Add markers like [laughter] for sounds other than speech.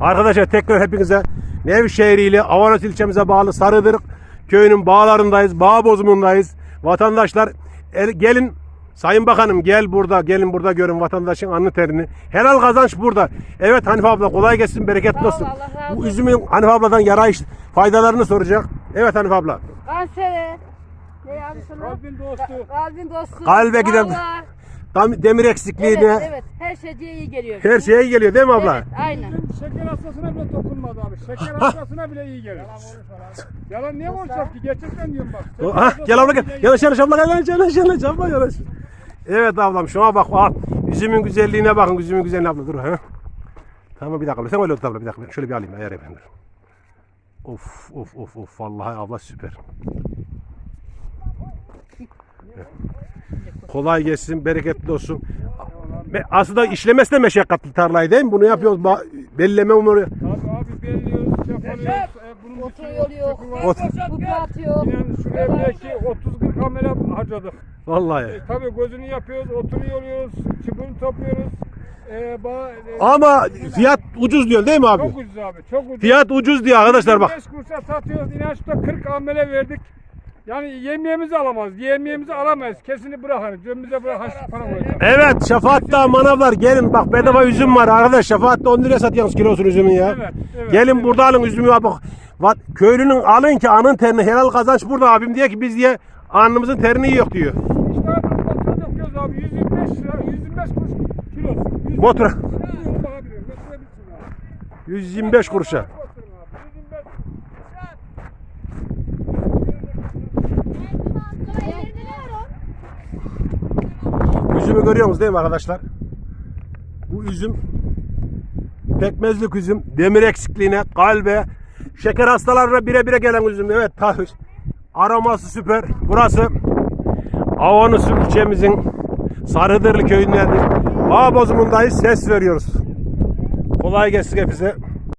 Arkadaşlar tekrar hepinize Nevşehir ili Avanos ilçemize bağlı Sarıdırık köyünün bağlarındayız. Bağ bozumundayız. Vatandaşlar el- gelin Sayın Bakanım gel burada gelin burada görün vatandaşın alnı terini. Helal kazanç burada. Evet Hanife abla kolay gelsin bereketli olsun. Bu üzümün Hanife abladan yarayış faydalarını soracak. Evet Hanife abla. Kansere. Ne? Kalbin dostu. Kalbin dostu. Kalbe giden- sağlığa. Tam demir eksikliğine Evet, evet. Her şeyciye iyi geliyor. her şeye iyi geliyor değil mi abla? Evet, aynen. Şeker hastasına bile dokunmadı abi. Şeker [laughs] hastasına bile iyi gelir. Yalan niye konuşacak ki? Gerçekten diyorum bak. Şeker Ha, hastasına gel abla bile gel. iyi Yanaş yanaş abla gel yanaş yanaş yanaş abla yanaş. Evet ablam şuna bak. Al. Üzümün güzelliğine bakın. Üzümün güzelliğine abla dur ha. Tamam bir dakika abla. Sen öyle otur abla bir dakika. Şöyle bir alayım ayar efendim. Of of of of vallahi abla süper. Kolay gelsin, bereketli olsun. Ve Aslında işlemesi de meşakkatli tarlayı değil mi? Bunu yapıyoruz. Ba- belleme umuru. Abi abi belliyoruz, yapıyoruz. E, bunun Otur için yolu yok. Ot. Atıyor. Yani şuraya belki 30-40 kamera harcadık. Vallahi. E, tabii gözünü yapıyoruz, otunu yoluyoruz, çubuğunu topluyoruz. E, ba, e, Ama fiyat ucuz diyor değil mi abi? çok ucuz abi, çok ucuz. Fiyat ucuz diyor arkadaşlar bak. 25 kuruşa satıyoruz, inançta 40 amele verdik. Yani yemeğimizi alamaz, yemeğimizi alamayız. Kesini bırakarız, cebimize bırakırız, para koyacağız. Evet Şafaat'ta manavlar gelin bak bedava üzüm var arkadaş Şafaat'ta 10 liraya satıyorsunuz kilosunu üzümün ya. Evet, evet, gelin evet. burada alın üzümü bak. bak. Köylünün alın ki anın terini helal kazanç burada abim diye ki biz diye alnımızın terini yiyor diyor. İşte abi motora döküyoruz abi, 125 lira, 125 kuruş kilosu. 125 Motora. lira. Bakabilirim, götürebilirsin abi. 125 kuruşa. Motorun abi, 125 Üzümü görüyorsunuz değil mi arkadaşlar? Bu üzüm pekmezlik üzüm, demir eksikliğine, kalbe, şeker hastalarına bire bire gelen üzüm. Evet tahir. Aroması süper. Burası Avanos ilçemizin Sarıdırlı köyündeyiz. Bağ bozumundayız. Ses veriyoruz. Kolay gelsin hepinize.